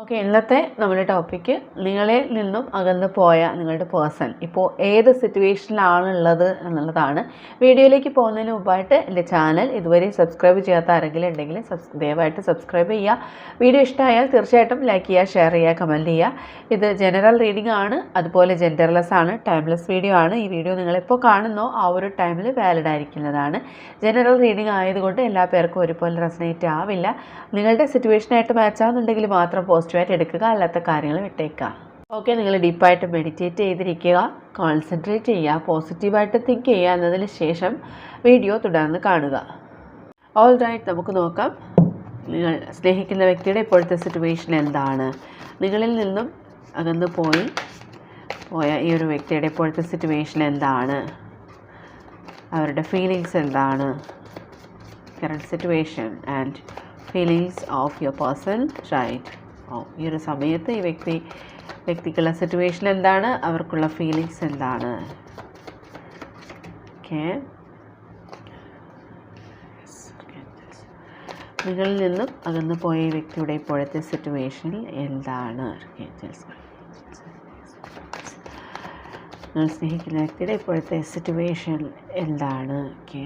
Okay ഇന്നത്തെ നമ്മുടെ topic നിങ്ങളിൽ നിന്നും അകന്നു പോയ നിങ്ങളുടെ പേഴ്സൺ ഇപ്പോൾ ഏത് സിറ്റുവേഷനിലാണുള്ളത് എന്നുള്ളതാണ്. വീഡിയോയിലേക്ക് പോകുന്നതിന് മുമ്പായിട്ട് എന്റെ ചാനൽ ഇതുവരെ സബ്സ്ക്രൈബ് ചെയ്യാത്ത ആരെങ്കിലും ഉണ്ടെങ്കിൽ സബ്സ് ദയവായിട്ട് സബ്സ്ക്രൈബ് ചെയ്യുക. വീഡിയോ ഇഷ്ടമായാൽ തീർച്ചയായിട്ടും ലൈക്ക് ചെയ്യുക ഷെയർ ചെയ്യുക കമന്റ് ചെയ്യുക. ഇത് ജനറൽ റീഡിംഗ് ആണ് അതുപോലെ ജെൻഡർലെസ് ആണ് ടൈംലെസ് വീഡിയോ ആണ്. ഈ വീഡിയോ നിങ്ങളിപ്പോൾ കാണുന്നോ ആ ഒരു ടൈമിൽ വാലിഡ് ആയിരിക്കുന്നതാണ്. ജനറൽ റീഡിംഗ് ആയതുകൊണ്ട് എല്ലാ പേർക്കും ഒരുപോലെ റെസനേറ്റ് ആവില്ല. നിങ്ങളുടെ സിറ്റുവേഷനായിട്ട് മാച്ച് ആവുന്നുണ്ടെങ്കിൽ മാത്രം പോസിറ്റീവായിട്ട് എടുക്കുക അല്ലാത്ത കാര്യങ്ങൾ വിട്ടേക്കുക. ഓക്കെ നിങ്ങൾ ഡീപ്പായിട്ട് മെഡിറ്റേറ്റ് ചെയ്തിരിക്കുക കോൺസെൻട്രേറ്റ് ചെയ്യുക പോസിറ്റീവായിട്ട് തിങ്ക് ചെയ്യുക എന്നതിന് ശേഷം വീഡിയോ തുടർന്ന് കാണുക. ഓൾ റൈറ്റ് നമുക്ക് നോക്കാം. നിങ്ങൾ സ്നേഹിക്കുന്ന വ്യക്തിയുടെ ഇപ്പോഴത്തെ സിറ്റുവേഷൻ എന്താണ്? നിങ്ങളിൽ നിന്നും അകന്നു പോയി പോയ ഈ ഒരു വ്യക്തിയുടെ ഇപ്പോഴത്തെ സിറ്റുവേഷൻ എന്താണ്? അവരുടെ ഫീലിങ്സ് എന്താണ്? Current situation and feelings of your person right ഓ ഈ ഒരു സമയത്ത് ഈ വ്യക്തി വ്യക്തിക്കുള്ള സിറ്റുവേഷൻ എന്താണ്? അവർക്കുള്ള ഫീലിങ്സ് എന്താണ്? ഓക്കെ നിങ്ങളിൽ നിന്നും അകന്നു പോയ വ്യക്തിയുടെ ഇപ്പോഴത്തെ സിറ്റുവേഷൻ എന്താണ്? നിങ്ങൾ സ്നേഹിക്കുന്ന വ്യക്തിയുടെ ഇപ്പോഴത്തെ സിറ്റുവേഷൻ എന്താണ്? ഓക്കെ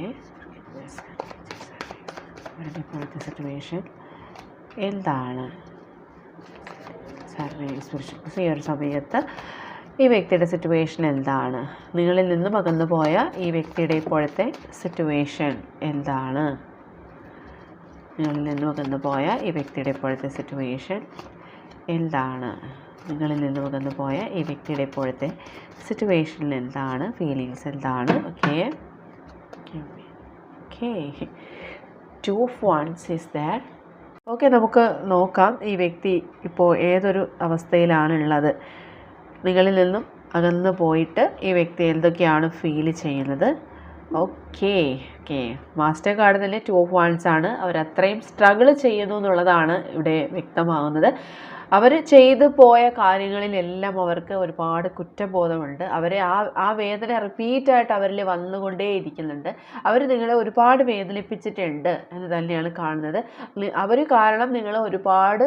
ഇപ്പോഴത്തെ സിറ്റുവേഷൻ എന്താണ്? സർവേ സ്പിരിച്വൽ ഈ ഒരു സമയത്ത് ഈ വ്യക്തിയുടെ സിറ്റുവേഷൻ എന്താണ്? നിങ്ങളിൽ നിന്നും അകന്നു പോയ ഈ വ്യക്തിയുടെ ഇപ്പോഴത്തെ സിറ്റുവേഷൻ എന്താണ്? നിങ്ങളിൽ നിന്നും അകന്നു പോയ ഈ വ്യക്തിയുടെ ഇപ്പോഴത്തെ സിറ്റുവേഷൻ എന്താണ്? നിങ്ങളിൽ നിന്ന് അകന്നു പോയ ഈ വ്യക്തിയുടെ ഇപ്പോഴത്തെ സിറ്റുവേഷനിൽ എന്താണ്? ഫീലിങ്സ് എന്താണ്? Okay okay two of wands is that okay നമുക്ക് നോക്കാം. ഈ വ്യക്തി ഇപ്പോൾ ഏതൊരു അവസ്ഥയിലാണുള്ളത്? നിങ്ങളിൽ നിന്നും അകന്നു പോയിട്ട് ഈ വ്യക്തി എന്തൊക്കെയാണ് ഫീൽ ചെയ്യുന്നത്? Okay okay. മാസ്റ്റർ കാർഡ് തന്നെ ടു ഓഫ് വാൻസ് ആണ്. അവർ അത്രയും സ്ട്രഗിൾ ചെയ്യുന്നു എന്നുള്ളതാണ് ഇവിടെ വ്യക്തമാകുന്നത് അവർ ചെയ്തു പോയ കാര്യങ്ങളിലെല്ലാം അവർക്ക് ഒരുപാട് കുറ്റബോധമുണ്ട്. അവരെ ആ ആ വേദന റിപ്പീറ്റായിട്ട് അവരിൽ വന്നുകൊണ്ടേയിരിക്കുന്നുണ്ട് അവർ നിങ്ങളെ ഒരുപാട് വേദനിപ്പിച്ചിട്ടുണ്ട് എന്ന് തന്നെയാണ് കാണുന്നത്. അവർ കാരണം നിങ്ങളെ ഒരുപാട്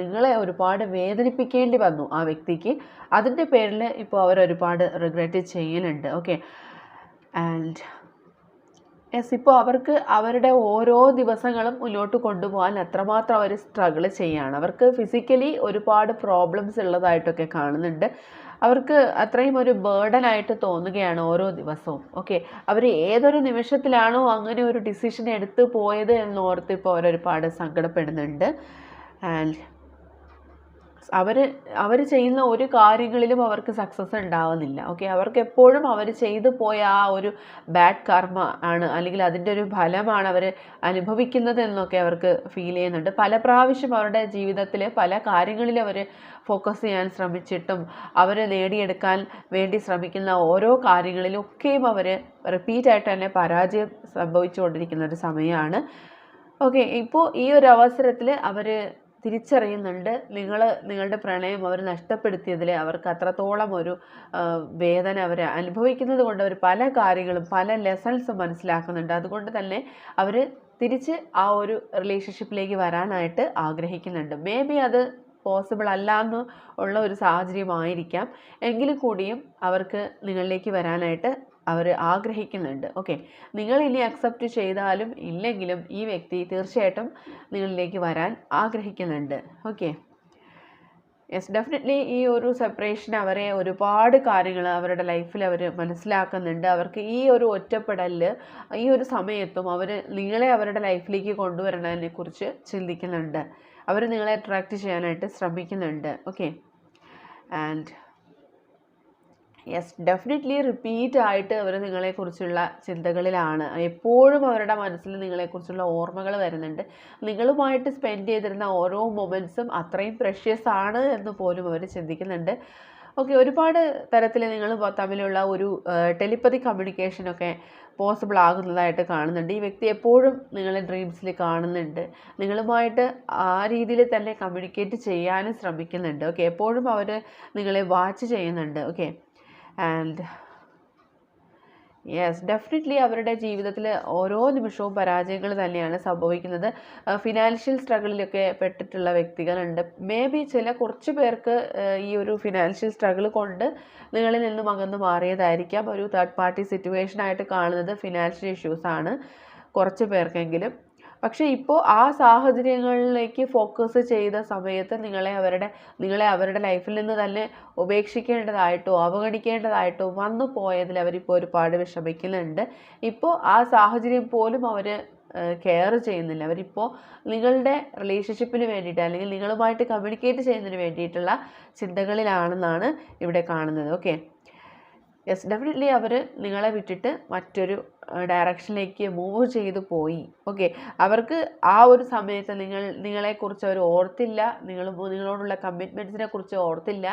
നിങ്ങളെ ഒരുപാട് വേദനിപ്പിക്കേണ്ടി വന്നു ആ വ്യക്തിക്ക്. അതിന്റെ പേരിൽ ഇപ്പോൾ അവർ ഒരുപാട് റിഗ്രറ്റ് ചെയ്യുന്നുണ്ട്. ഓക്കെ ആൻഡ് യെസ് ഇപ്പോൾ അവർക്ക് അവരുടെ ഓരോ ദിവസങ്ങളും മുന്നോട്ട് കൊണ്ടുപോകാൻ എത്രമാത്രം അവർ സ്ട്രഗിൾ ചെയ്യാണ്. അവർക്ക് ഫിസിക്കലി ഒരുപാട് പ്രോബ്ലംസ് ഉള്ളതായിട്ടൊക്കെ കാണുന്നുണ്ട്. അവർക്ക് അത്രയും ഒരു ബേർഡൻ ആയിട്ട് തോന്നുകയാണ് ഓരോ ദിവസവും. ഓക്കെ അവർ ഏതൊരു നിമിഷത്തിലാണോ അങ്ങനെ ഒരു ഡിസിഷൻ എടുത്തു പോയത് എന്നോർത്ത് ഇപ്പോൾ അവരൊരുപാട് സങ്കടപ്പെടുന്നുണ്ട്. ആൻഡ് അവർ അവർ ചെയ്യുന്ന ഒരു കാര്യങ്ങളിലും അവർക്ക് സക്സസ് ഉണ്ടാവുന്നില്ല. ഓക്കെ അവർക്ക് എപ്പോഴും അവർ ചെയ്തു പോയ ആ ഒരു ബാഡ് കർമ്മ ആണ് അല്ലെങ്കിൽ അതിന്റെ ഒരു ഫലമാണ് അവർ അനുഭവിക്കുന്നത് എന്നൊക്കെ അവർക്ക് ഫീൽ ചെയ്യുന്നുണ്ട്. പല പ്രാവശ്യം അവരുടെ ജീവിതത്തിൽ പല കാര്യങ്ങളിൽ അവർ ഫോക്കസ് ചെയ്യാൻ ശ്രമിച്ചിട്ടും അവർ നേടിയെടുക്കാൻ വേണ്ടി ശ്രമിക്കുന്ന ഓരോ കാര്യങ്ങളിലൊക്കെയും അവർ റിപ്പീറ്റായിട്ട് തന്നെ പരാജയം സംഭവിച്ചുകൊണ്ടിരിക്കുന്ന ഒരു സമയമാണ്. ഓക്കെ ഇപ്പോൾ ഈ ഒരു അവസരത്തിൽ അവർ തിരിച്ചറിയുന്നുണ്ട്. നിങ്ങൾ നിങ്ങളുടെ പ്രണയം അവർ നഷ്ടപ്പെടുത്തിയതിൽ അവർക്ക് അത്രത്തോളം ഒരു വേദന അവർ അനുഭവിക്കുന്നത് കൊണ്ട് അവർ പല കാര്യങ്ങളും പല ലെസൺസും മനസ്സിലാക്കുന്നുണ്ട്. അതുകൊണ്ട് തന്നെ അവർ തിരിച്ച് ആ ഒരു റിലേഷൻഷിപ്പിലേക്ക് വരാനായിട്ട് ആഗ്രഹിക്കുന്നുണ്ട്. മേ ബി അത് പോസിബിൾ അല്ല എന്ന് ഉള്ള ഒരു സാഹചര്യമായിരിക്കാം. എങ്കിലും കൂടിയും അവർക്ക് നിങ്ങളിലേക്ക് വരാനായിട്ട് അവർ ആഗ്രഹിക്കുന്നുണ്ട്. ഓക്കെ നിങ്ങൾ ഇനി അക്സെപ്റ്റ് ചെയ്താലും ഇല്ലെങ്കിലും ഈ വ്യക്തി തീർച്ചയായിട്ടും നിങ്ങളിലേക്ക് വരാൻ ആഗ്രഹിക്കുന്നുണ്ട്. ഓക്കെ യെസ് ഡെഫിനറ്റ്ലി ഈ ഒരു സെപ്പറേഷൻ അവരെ ഒരുപാട് കാര്യങ്ങൾ അവരുടെ ലൈഫിൽ അവർ മനസ്സിലാക്കുന്നുണ്ട്. അവർക്ക് ഈ ഒരു ഒറ്റപ്പെടലിൽ ഈ ഒരു സമയത്തും അവർ നിങ്ങളെ അവരുടെ ലൈഫിലേക്ക് കൊണ്ടുവരണതിനെ കുറിച്ച് ചിന്തിക്കുന്നുണ്ട്. അവർ നിങ്ങളെ അട്രാക്റ്റ് ചെയ്യാനായിട്ട് ശ്രമിക്കുന്നുണ്ട്. Okay and yes definitely repeat ആയിട്ട് അവർ നിങ്ങളെക്കുറിച്ചുള്ള ചിന്തകളിലാണ്. എപ്പോഴും അവരുടെ മനസ്സിൽ നിങ്ങളെക്കുറിച്ചുള്ള ഓർമ്മകൾ വരുന്നുണ്ട്. നിങ്ങളുമായിട്ട് സ്പെൻഡ് ചെയ്തിരുന്ന ഓരോ മൊമെന്റ്സും അത്രയും പ്രഷ്യസ് ആണ് എന്ന് പോലും അവർ ചിന്തിക്കുന്നുണ്ട്. ഓക്കെ ഒരുപാട് തരത്തിൽ നിങ്ങൾ തമ്മിലുള്ള ഒരു ടെലിപ്പതി കമ്മ്യൂണിക്കേഷനൊക്കെ പോസിബിൾ ആകുന്നതായിട്ട് കാണുന്നുണ്ട്. ഈ വ്യക്തി എപ്പോഴും നിങ്ങളെ ഡ്രീംസിൽ കാണുന്നുണ്ട്. നിങ്ങളുമായിട്ട് ആ രീതിയിൽ തന്നെ കമ്മ്യൂണിക്കേറ്റ് ചെയ്യാനും ശ്രമിക്കുന്നുണ്ട്. ഓക്കെ എപ്പോഴും അവർ നിങ്ങളെ വാച്ച് ചെയ്യുന്നുണ്ട്. ഓക്കെ ആൻഡ് യെസ് ഡെഫിനറ്റ്ലി അവരുടെ ജീവിതത്തിൽ ഓരോ നിമിഷവും പരാജയങ്ങൾ തന്നെയാണ് സംഭവിക്കുന്നത്. ഫിനാൻഷ്യൽ സ്ട്രഗിളിലൊക്കെ പെട്ടിട്ടുള്ള വ്യക്തികളുണ്ട്. മേ ബി ചില കുറച്ച് പേർക്ക് ഏഹ്, ഈ ഒരു ഫിനാൻഷ്യൽ സ്ട്രഗിൾ കൊണ്ട് നിങ്ങളിൽ നിന്നും അകന്ന് മാറിയതായിരിക്കാം. ഒരു തേർഡ് പാർട്ടി സിറ്റുവേഷൻ ആയിട്ട് കാണുന്നത് ഫിനാൻഷ്യൽ ഇഷ്യൂസാണ് കുറച്ച് പേർക്കെങ്കിലും. പക്ഷേ ഇപ്പോൾ ആ സാഹചര്യങ്ങളിലേക്ക് ഫോക്കസ് ചെയ്ത സമയത്ത് നിങ്ങളെ അവരുടെ നിങ്ങളെ അവരുടെ ലൈഫിൽ നിന്ന് തന്നെ ഉപേക്ഷിക്കേണ്ടതായിട്ടോ അവഗണിക്കേണ്ടതായിട്ടോ വന്നു പോയതിൽ അവരിപ്പോൾ ഒരുപാട് വിഷമിക്കുന്നുണ്ട്. ഇപ്പോൾ ആ സാഹചര്യം പോലും അവർ കെയർ ചെയ്യുന്നില്ല. അവരിപ്പോൾ നിങ്ങളുടെ റിലേഷൻഷിപ്പിന് വേണ്ടിയിട്ട് അല്ലെങ്കിൽ നിങ്ങളുമായിട്ട് കമ്മ്യൂണിക്കേറ്റ് ചെയ്യുന്നതിന് വേണ്ടിയിട്ടുള്ള ചിന്തകളിലാണെന്നാണ് ഇവിടെ കാണുന്നത്. ഓക്കെ യെസ് ഡെഫിനറ്റ്ലി അവർ നിങ്ങളെ വിട്ടിട്ട് മറ്റൊരു ഡയറക്ഷനിലേക്ക് മൂവ് ചെയ്തു പോയി. ഓക്കെ അവർക്ക് ആ ഒരു സമയത്ത് നിങ്ങൾ നിങ്ങളെക്കുറിച്ച് അവർ ഓർത്തില്ല. നിങ്ങൾ നിങ്ങളോടുള്ള കമ്മിറ്റ്മെന്റ്സിനെ കുറിച്ച് ഓർത്തില്ല.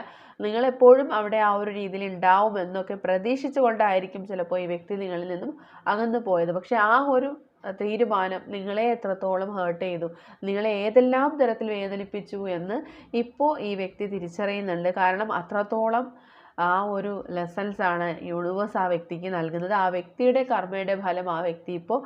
നിങ്ങളെപ്പോഴും അവിടെ ആ ഒരു രീതിയിൽ ഉണ്ടാവും എന്നൊക്കെ പ്രതീക്ഷിച്ചുകൊണ്ടായിരിക്കും ചിലപ്പോൾ ഈ വ്യക്തി നിങ്ങളിൽ നിന്നും അകന്നു പോയത്. പക്ഷേ ആ ഒരു തീരുമാനം നിങ്ങളെ എത്രത്തോളം ഹേർട്ട് ചെയ്തു നിങ്ങളെ ഏതെല്ലാം തരത്തിൽ വേദനിപ്പിച്ചു എന്ന് ഇപ്പോൾ ഈ വ്യക്തി തിരിച്ചറിയുന്നുണ്ട്. കാരണം അത്രത്തോളം ആ ഒരു ലെസൺസ് ആണ് യൂണിവേഴ്സ് ആ വ്യക്തിക്ക് നൽകുന്നത്. ആ വ്യക്തിയുടെ കർമ്മയുടെ ഫലം ആ വ്യക്തി ഇപ്പോൾ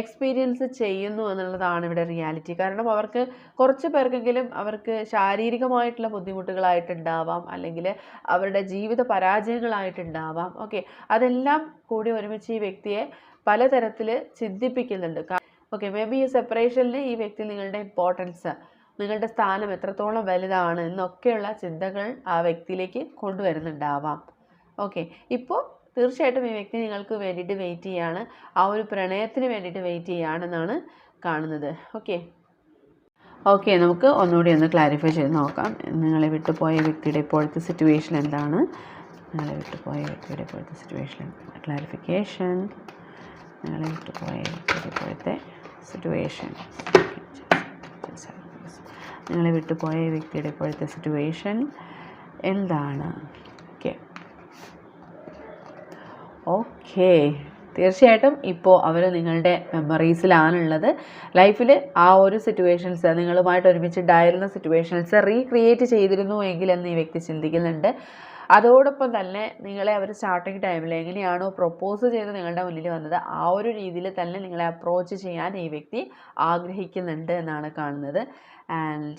എക്സ്പീരിയൻസ് ചെയ്യുന്നു എന്നുള്ളതാണ് ഇവിടെ റിയാലിറ്റി കാരണം അവർക്ക് കുറച്ച് പേർക്കെങ്കിലും അവർക്ക് ശാരീരികമായിട്ടുള്ള ബുദ്ധിമുട്ടുകളായിട്ടുണ്ടാവാം. അല്ലെങ്കിൽ അവരുടെ ജീവിത പരാജയങ്ങളായിട്ടുണ്ടാവാം. ഓക്കെ അതെല്ലാം കൂടി ഒരുമിച്ച് ഈ വ്യക്തിയെ പലതരത്തിൽ ചിന്തിപ്പിക്കുന്നുണ്ട്. ഓക്കെ മേ ബി ഈ സെപ്പറേഷനിൽ ഈ വ്യക്തി നിങ്ങളുടെ ഇമ്പോർട്ടൻസ് നിങ്ങളുടെ സ്ഥാനം എത്രത്തോളം വലുതാണ് എന്നൊക്കെയുള്ള ചിന്തകൾ ആ വ്യക്തിയിലേക്ക് കൊണ്ടുവരുന്നുണ്ടാവാം. ഓക്കെ ഇപ്പോൾ തീർച്ചയായിട്ടും ഈ വ്യക്തി നിങ്ങൾക്ക് വേണ്ടിയിട്ട് വെയിറ്റ് ചെയ്യാണ്. ആ ഒരു പ്രണയത്തിന് വേണ്ടിയിട്ട് വെയിറ്റ് ചെയ്യുകയാണെന്നാണ് കാണുന്നത്. ഓക്കെ ഓക്കെ നമുക്ക് ഒന്നുകൂടി ഒന്ന് ക്ലാരിഫൈ ചെയ്ത് നോക്കാം. നിങ്ങളെ വിട്ടുപോയ വ്യക്തിയുടെ ഇപ്പോഴത്തെ സിറ്റുവേഷൻ എന്താണ്? നിങ്ങളെ വിട്ടുപോയ വ്യക്തിയുടെ ഇപ്പോഴത്തെ സിറ്റുവേഷൻ ക്ലാരിഫിക്കേഷൻ നിങ്ങളെ വിട്ടുപോയ വ്യക്തിയുടെ ഇപ്പോഴത്തെ സിറ്റുവേഷൻ നിങ്ങളെ വിട്ടുപോയ വ്യക്തിയുടെ ഇപ്പോഴത്തെ സിറ്റുവേഷൻ എന്താണ്? ഓക്കെ ഓക്കെ തീർച്ചയായിട്ടും ഇപ്പോൾ അവർ നിങ്ങളുടെ മെമ്മറീസിലാണുള്ളത് ലൈഫിൽ ആ ഒരു സിറ്റുവേഷൻസ് നിങ്ങളുമായിട്ട് ഒരുമിച്ചുണ്ടായിരുന്ന സിറ്റുവേഷൻസ് റീക്രിയേറ്റ് ചെയ്തിരുന്നു എങ്കിലെന്ന് ഈ വ്യക്തി ചിന്തിക്കുന്നുണ്ട്. അതോടൊപ്പം തന്നെ നിങ്ങളെ അവർ സ്റ്റാർട്ടിങ് ടൈമിൽ എങ്ങനെയാണോ പ്രൊപ്പോസ് ചെയ്ത് നിങ്ങളുടെ മുന്നിൽ വന്നത് ആ ഒരു രീതിയിൽ തന്നെ നിങ്ങളെ അപ്രോച്ച് ചെയ്യാൻ ഈ വ്യക്തി ആഗ്രഹിക്കുന്നുണ്ട് എന്നാണ് കാണുന്നത്. ആൻഡ്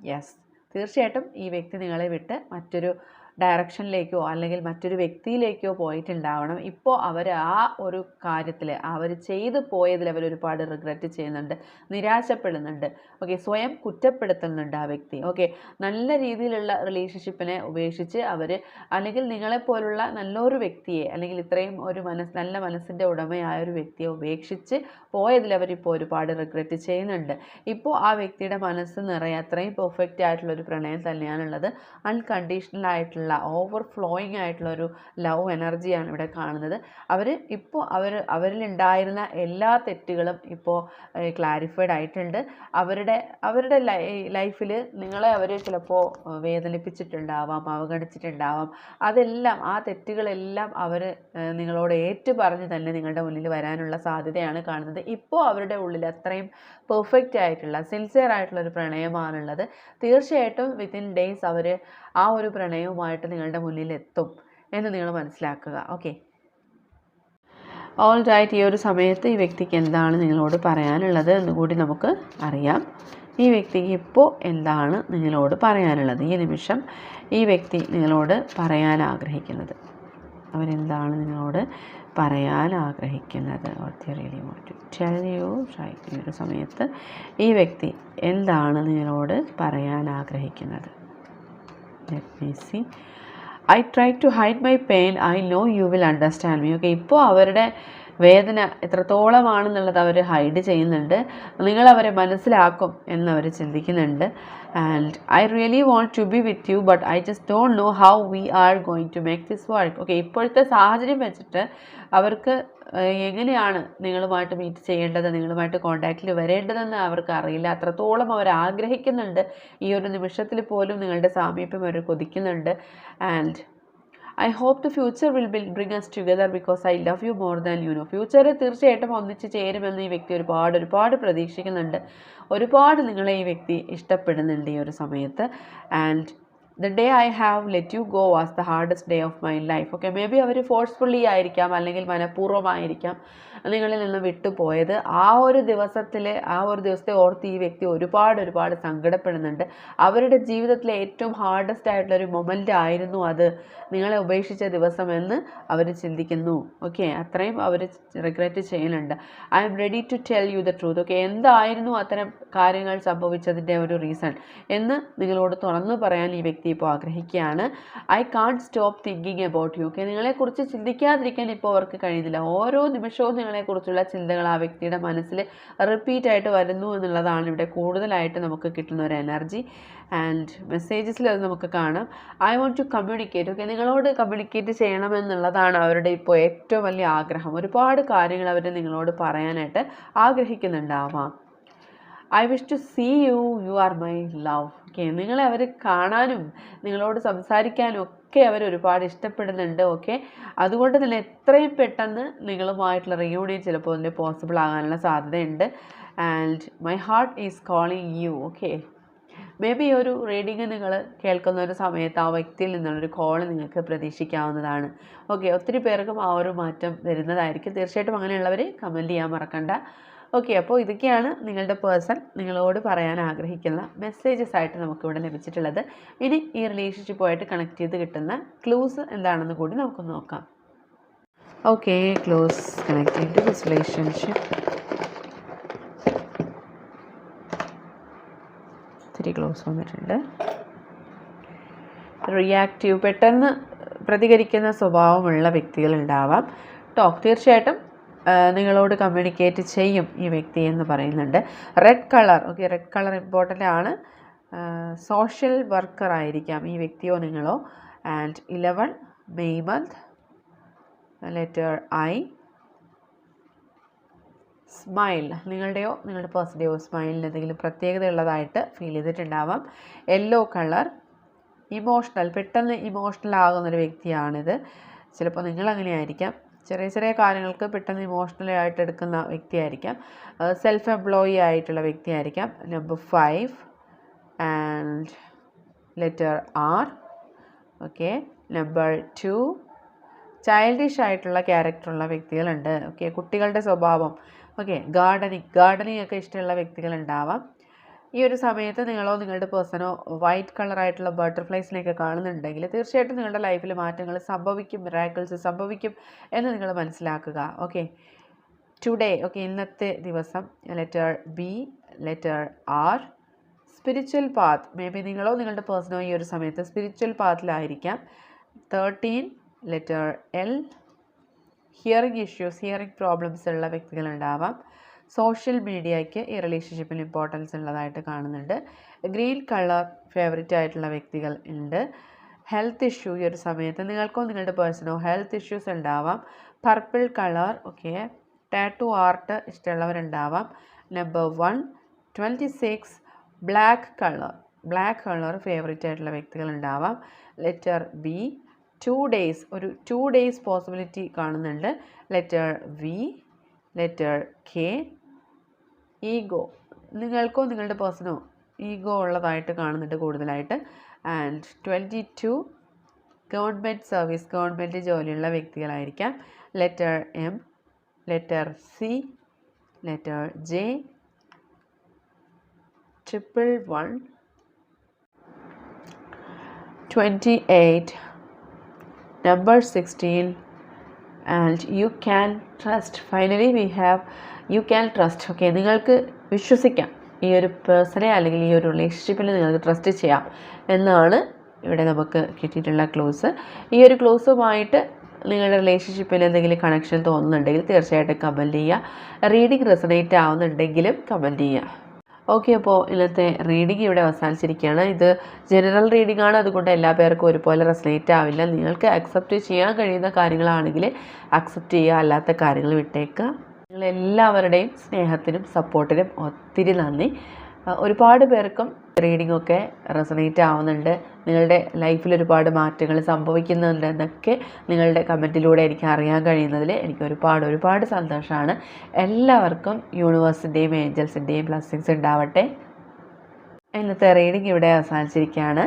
യെസ് തീർച്ചയായിട്ടും ഈ വ്യക്തി നിങ്ങളെ വിട്ട് മറ്റൊരു ഡയറക്ഷനിലേക്കോ അല്ലെങ്കിൽ മറ്റൊരു വ്യക്തിയിലേക്കോ പോയിട്ടുണ്ടാവണം. ഇപ്പോൾ അവർ ആ ഒരു കാര്യത്തിൽ അവർ ചെയ്തു പോയതിൽ അവർ ഒരുപാട് റിഗ്രറ്റ് ചെയ്യുന്നുണ്ട് നിരാശപ്പെടുന്നുണ്ട്. ഓക്കെ സ്വയം കുറ്റപ്പെടുത്തുന്നുണ്ട് ആ വ്യക്തി. ഓക്കെ നല്ല രീതിയിലുള്ള റിലേഷൻഷിപ്പിനെ ഉപേക്ഷിച്ച് അവർ അല്ലെങ്കിൽ നിങ്ങളെപ്പോലുള്ള നല്ലൊരു വ്യക്തിയെ അല്ലെങ്കിൽ ഇത്രയും ഒരു മനസ്സ് നല്ല മനസ്സിന്റെ ഉടമയായ ഒരു വ്യക്തിയെ ഉപേക്ഷിച്ച് പോയതിൽ അവരിപ്പോൾ ഒരുപാട് റിഗ്രറ്റ് ചെയ്യുന്നുണ്ട്. ഇപ്പോൾ ആ വ്യക്തിയുടെ മനസ്സ് നിറയെ അത്രയും പെർഫെക്റ്റ് ആയിട്ടുള്ള ഒരു പ്രണയം തന്നെയാണുള്ളത്. അൺകണ്ടീഷണൽ ആയിട്ടുള്ള ഓവർ ഫ്ലോയിങ് ആയിട്ടുള്ള ഒരു ലവ് എനർജിയാണ് ഇവിടെ കാണുന്നത്. അവർ ഇപ്പോൾ അവർ അവരിലുണ്ടായിരുന്ന എല്ലാ തെറ്റുകളും ഇപ്പോൾ ക്ലാരിഫൈഡ് ആയിട്ടുണ്ട്. അവരുടെ അവരുടെ ലൈഫിൽ നിങ്ങളെ അവർ ചിലപ്പോൾ വേദനിപ്പിച്ചിട്ടുണ്ടാവാം അവഗണിച്ചിട്ടുണ്ടാവാം. അതെല്ലാം ആ തെറ്റുകളെല്ലാം അവർ നിങ്ങളോട് ഏറ്റു പറഞ്ഞ് തന്നെ നിങ്ങളുടെ മുന്നിൽ വരാനുള്ള സാധ്യതയാണ് കാണുന്നത്. ഇപ്പോൾ അവരുടെ ഉള്ളിൽ അത്രയും പെർഫെക്റ്റ് ആയിട്ടുള്ള സിൻസിയർ ആയിട്ടുള്ള ഒരു പ്രണയമാണുള്ളത്. തീർച്ചയായിട്ടും വിത്തിൻ ഡേയ്സ് അവർ ആ ഒരു പ്രണയവുമായിട്ട് നിങ്ങളുടെ മുന്നിൽ എത്തും എന്ന് നിങ്ങൾ മനസ്സിലാക്കുക. ഓക്കെ ഓൾ റൈറ്റ് ഈ ഒരു സമയത്ത് ഈ വ്യക്തിക്ക് എന്താണ് നിങ്ങളോട് പറയാനുള്ളത് എന്ന് കൂടി നമുക്ക് അറിയാം. ഈ വ്യക്തിക്ക് ഇപ്പോൾ എന്താണ് നിങ്ങളോട് പറയാനുള്ളത്? ഈ നിമിഷം ഈ വ്യക്തി നിങ്ങളോട് പറയാൻ ആഗ്രഹിക്കുന്നത്. അവരെന്താണ് നിങ്ങളോട് പറയാൻ ആഗ്രഹിക്കുന്നത്? റിയലി വാണ്ട് ടെൽ ഈ ഒരു സമയത്ത് ഈ വ്യക്തി എന്താണ് നിങ്ങളോട് പറയാൻ ആഗ്രഹിക്കുന്നത്? See I try to hide my pain I know you will understand me okay ഇപ്പോൾ അവരുടെ വേദന എത്രത്തോളമാണെന്നുള്ളത് അവർ ഹൈഡ് ചെയ്യുന്നുണ്ട്. നിങ്ങൾ അവരെ മനസ്സിലാക്കും എന്നവർ ചിന്തിക്കുന്നുണ്ട്. And I really want to be with you but I just don't know how we are going to make this work okay ഇപ്പോഴത്തെ സാഹചര്യം വെച്ചിട്ട് അവർക്ക് എങ്ങനെയാണ് നിങ്ങളുമായിട്ട് മീറ്റ് ചെയ്യേണ്ടത്? നിങ്ങളുമായിട്ട് കോണ്ടാക്റ്റിൽ വരേണ്ടതെന്ന് അവർക്ക് അറിയില്ല. അത്രത്തോളം അവർ ആഗ്രഹിക്കുന്നുണ്ട്. ഈ ഒരു നിമിഷത്തിൽ പോലും നിങ്ങളുടെ സാമീപ്യം അവർ കൊതിക്കുന്നുണ്ട്. And I hope the future will bill bring us together because I love you more than you know ഫ്യൂച്ചറിൽ തീർച്ചയായിട്ടും ഒന്നിച്ച് ചേരുമെന്ന് ഈ വ്യക്തി ഒരുപാട് ഒരുപാട് പ്രതീക്ഷിക്കുന്നുണ്ട്. ഒരുപാട് നിങ്ങളെ ഈ വ്യക്തി ഇഷ്ടപ്പെടുന്നുണ്ട് ഈ ഒരു സമയത്ത്. And the day I have let you go was the hardest day of my life okay maybe our forcefully ആയിരിക്കാം അല്ലെങ്കിൽ മനഃപൂർവമായിരിക്കാം നിങ്ങളിൽ നിന്ന് വിട്ടുപോയത്. ആ ഒരു ദിവസത്തിൽ ആ ഒരു ദിവസത്തെ ഓർത്ത് ഈ വ്യക്തി ഒരുപാട് ഒരുപാട് സങ്കടപ്പെടുന്നുണ്ട്. അവരുടെ ജീവിതത്തിലെ ഏറ്റവും ഹാർഡസ്റ്റ് ആയിട്ടുള്ള ഒരു മൊമെന്റ് ആയിരുന്നു അത് നിങ്ങളെ ഉപേക്ഷിച്ച ദിവസമെന്ന് അവർ ചിന്തിക്കുന്നു. ഓക്കെ അത്രയും അവർ റിഗ്രറ്റ് ചെയ്യുന്നുണ്ട് I am ready to tell you the truth okay എന്തായിരുന്നു അത്തരം കാര്യങ്ങൾ സംഭവിച്ചതിന്റെ ഒരു റീസൺ എന്ന് നിങ്ങളോട് തുറന്നു പറയാൻ ഈ വ്യക്തി ഇപ്പോൾ ആഗ്രഹിക്കുകയാണ്. I can't stop thinking about you okay നിങ്ങളെക്കുറിച്ച് ചിന്തിക്കാതിരിക്കാൻ ഇപ്പോൾ അവർക്ക് കഴിയുന്നില്ല. ഓരോ നിമിഷവും നിങ്ങളെക്കുറിച്ചുള്ള ചിന്തകൾ ആ വ്യക്തിയുടെ മനസ്സിൽ റിപ്പീറ്റ് ആയിട്ട് വരുന്നു എന്നുള്ളതാണ് ഇവിടെ കൂടുതലായിട്ട് നമുക്ക് കിട്ടുന്ന ഒരു എനർജി ആൻഡ് മെസ്സേജസിൽ അത് നമുക്ക് കാണാം. I want to communicate okay നിങ്ങളോട് കമ്മ്യൂണിക്കേറ്റ് ചെയ്യണമെന്നുള്ളതാണ് അവരുടെ ഇപ്പോൾ ഏറ്റവും വലിയ ആഗ്രഹം. ഒരുപാട് കാര്യങ്ങൾ അവർ നിങ്ങളോട് പറയാനായിട്ട് ആഗ്രഹിക്കുന്നുണ്ടാവാം. I wish to see you you are my love okay നിങ്ങളെ അവർ കാണാനും നിങ്ങളോട് സംസാരിക്കാനും ഒക്കെ അവർ ഒരുപാട് ഇഷ്ടപ്പെടുന്നുണ്ട് ഓക്കെ അതുകൊണ്ട് തന്നെ എത്രയും പെട്ടെന്ന് നിങ്ങളുമായിട്ടുള്ള റിയൂണിയൻ ചിലപ്പോൾ അതിന്റെ പോസിബിൾ ആകാനുള്ള സാധ്യതയുണ്ട്. And my heart is calling you okay maybe ഒരു റീഡിങ് നിങ്ങൾ കേൾക്കുന്ന ഒരു സമയത്ത് ആ വ്യക്തിയിൽ നിന്നുള്ളൊരു കോൾ നിങ്ങൾക്ക് പ്രതീക്ഷിക്കാവുന്നതാണ്. ഓക്കെ ഒത്തിരി പേർക്കും ആ ഒരു മാറ്റം വരുന്നതായിരിക്കും. തീർച്ചയായിട്ടും അങ്ങനെയുള്ളവർ കമന്റ് ചെയ്യാൻ മറക്കണ്ട. ഓക്കെ അപ്പോൾ ഇതൊക്കെയാണ് നിങ്ങളുടെ പേഴ്സൺ നിങ്ങളോട് പറയാൻ ആഗ്രഹിക്കുന്ന മെസ്സേജസ് ആയിട്ട് നമുക്കിവിടെ ലഭിച്ചിട്ടുള്ളത്. ഇനി ഈ റിലേഷൻഷിപ്പുമായിട്ട് കണക്ട് ചെയ്ത് കിട്ടുന്ന ക്ലൂസ് എന്താണെന്ന് കൂടി നമുക്ക് നോക്കാം. Okay close connecting to this relationship ഇത്തിരി ക്ലോസ് വന്നിട്ടുണ്ട്. റിയാക്റ്റീവ് പെട്ടെന്ന് പ്രതികരിക്കുന്ന സ്വഭാവമുള്ള വ്യക്തികളുണ്ടാവാം ടോക്ക് തീർച്ചയായിട്ടും നിങ്ങളോട് കമ്മ്യൂണിക്കേറ്റ് ചെയ്യും ഈ വ്യക്തി എന്ന് പറയുന്നുണ്ട്. Red colour okay red colour important ആണ്. സോഷ്യൽ വർക്കർ ആയിരിക്കാം ഈ വ്യക്തിയോ നിങ്ങളോ. And eleven May month letter I smile നിങ്ങളുടെയോ നിങ്ങളുടെ പേഴ്സന്റെയോ സ്മൈലിന് എന്തെങ്കിലും പ്രത്യേകതയുള്ളതായിട്ട് ഫീൽ ചെയ്തിട്ടുണ്ടാവാം. യെല്ലോ കളർ ഇമോഷണൽ പെട്ടെന്ന് ഇമോഷണൽ ആകുന്നൊരു വ്യക്തിയാണിത്. ചിലപ്പോൾ നിങ്ങളങ്ങനെ ആയിരിക്കാം ചെറിയ ചെറിയ കാര്യങ്ങൾക്ക് പെട്ടെന്ന് ഇമോഷണലി ആയിട്ട് എടുക്കുന്ന വ്യക്തിയായിരിക്കാം. സെൽഫ് എംപ്ലോയി ആയിട്ടുള്ള വ്യക്തിയായിരിക്കാം. Number five and letter R okay number two childish ആയിട്ടുള്ള ക്യാരക്ടറുള്ള വ്യക്തികളുണ്ട്. ഓക്കെ കുട്ടികളുടെ സ്വഭാവം. ഓക്കെ ഗാർഡനിങ് ഗാർഡനിങ് ഒക്കെ ഇഷ്ടമുള്ള വ്യക്തികളുണ്ടാവാം. ഈ ഒരു സമയത്ത് നിങ്ങളോ നിങ്ങളുടെ പേഴ്സണോ വൈറ്റ് കളറായിട്ടുള്ള ബട്ടർഫ്ലൈസിനെയൊക്കെ കാണുന്നുണ്ടെങ്കിൽ തീർച്ചയായിട്ടും നിങ്ങളുടെ ലൈഫിൽ മാറ്റങ്ങൾ സംഭവിക്കും മിറാക്കിൾസ് സംഭവിക്കും എന്ന് നിങ്ങൾ മനസ്സിലാക്കുക. ഓക്കെ ടുഡേ ഓക്കെ ഇന്നത്തെ ദിവസം letter B letter R spiritual path maybe നിങ്ങളോ നിങ്ങളുടെ പേഴ്സണോ ഈ ഒരു സമയത്ത് spiritual പാത്തിലായിരിക്കാം thirteen letter L hearing issues hearing problems ഉള്ള വ്യക്തികളുണ്ടാവാം സോഷ്യൽ മീഡിയയ്ക്ക് ഈ റിലേഷൻഷിപ്പിൽ ഇമ്പോർട്ടൻസ് ഉള്ളതായിട്ട് കാണുന്നുണ്ട്. ഗ്രീൻ കളർ ഫേവറേറ്റ് ആയിട്ടുള്ള വ്യക്തികൾ ഉണ്ട്. ഹെൽത്ത് ഇഷ്യൂ ഈ ഒരു സമയത്ത് നിങ്ങൾക്കോ നിങ്ങളുടെ പേഴ്സണോ ഹെൽത്ത് ഇഷ്യൂസ് ഉണ്ടാവാം. Purple colour okay tattoo art ഇഷ്ടമുള്ളവരുണ്ടാവാം. Number one twenty six black colour black colour favourite ആയിട്ടുള്ള വ്യക്തികളുണ്ടാവാം ലെറ്റർ ബി ടു ഡേയ്സ് ഒരു ടു ഡേയ്സ് പോസിബിലിറ്റി കാണുന്നുണ്ട്. Letter V letter K ego. നിങ്ങൾക്കോ നിങ്ങളുടെ പേഴ്സണോ ഈഗോ ഉള്ളതായിട്ട് കാണുന്നുണ്ട് കൂടുതലായിട്ട്. And twenty two government service government ജോലിയുള്ള വ്യക്തികളായിരിക്കാം. Letter M letter C letter J triple one twenty eight number sixteen and you can trust finally we have you can trust okay നിങ്ങൾക്ക് വിശ്വസിക്കാം. ഈ ഒരു പേഴ്സണെ അല്ലെങ്കിൽ ഈ ഒരു റിലേഷൻഷിപ്പിൽ നിങ്ങൾക്ക് ട്രസ്റ്റ് ചെയ്യാം. എന്നാണ് ഇവിടെ നമുക്ക് കിട്ടിയിട്ടുള്ള ക്ലോസ് ഈ ഒരു ക്ലോസുമായിട്ട് നിങ്ങളുടെ റിലേഷൻഷിപ്പിൽ എന്തെങ്കിലും കണക്ഷൻ തോന്നുന്നുണ്ടെങ്കിൽ തീർച്ചയായിട്ടും കമന്റ് ചെയ്യുക. റീഡിങ് റെസണേറ്റ് ആവുന്നുണ്ടെങ്കിലും കമന്റ് ചെയ്യുക. ഓക്കെ അപ്പോൾ ഇന്നത്തെ റീഡിംഗ് ഇവിടെ അവസാനിച്ചിരിക്കുകയാണ്. ഇത് ജനറൽ റീഡിംഗ് ആണ്. അതുകൊണ്ട് എല്ലാ പേർക്കും ഒരുപോലെ റെസനേറ്റ് ആവില്ല. നിങ്ങൾക്ക് അക്സെപ്റ്റ് ചെയ്യാൻ കഴിയുന്ന കാര്യങ്ങളാണെങ്കിൽ അക്സെപ്റ്റ് ചെയ്യുക. അല്ലാത്ത കാര്യങ്ങൾ വിട്ടേക്കുക. നിങ്ങളെല്ലാവരുടെയും സ്നേഹത്തിനും സപ്പോർട്ടിനും ഒത്തിരി നന്ദി. ഒരുപാട് പേർക്കും റീഡിംഗ് ഒക്കെ റെസണേറ്റ് ആവുന്നുണ്ട്. നിങ്ങളുടെ ലൈഫിൽ ഒരുപാട് മാറ്റങ്ങൾ സംഭവിക്കുന്നുണ്ട് എന്നൊക്കെ നിങ്ങളുടെ കമന്റിലൂടെ എനിക്ക് അറിയാൻ കഴിയുന്നതിൽ എനിക്ക് ഒരുപാട് ഒരുപാട് സന്തോഷമാണ്. എല്ലാവർക്കും യൂണിവേഴ്സിന്റെയും ഏഞ്ചൽസിന്റെയും ബ്ലസ്സിങ്സ് ഉണ്ടാവട്ടെ. ഇന്നത്തെ റീഡിംഗ് ഇവിടെ അവസാനിച്ചിരിക്കുകയാണ്.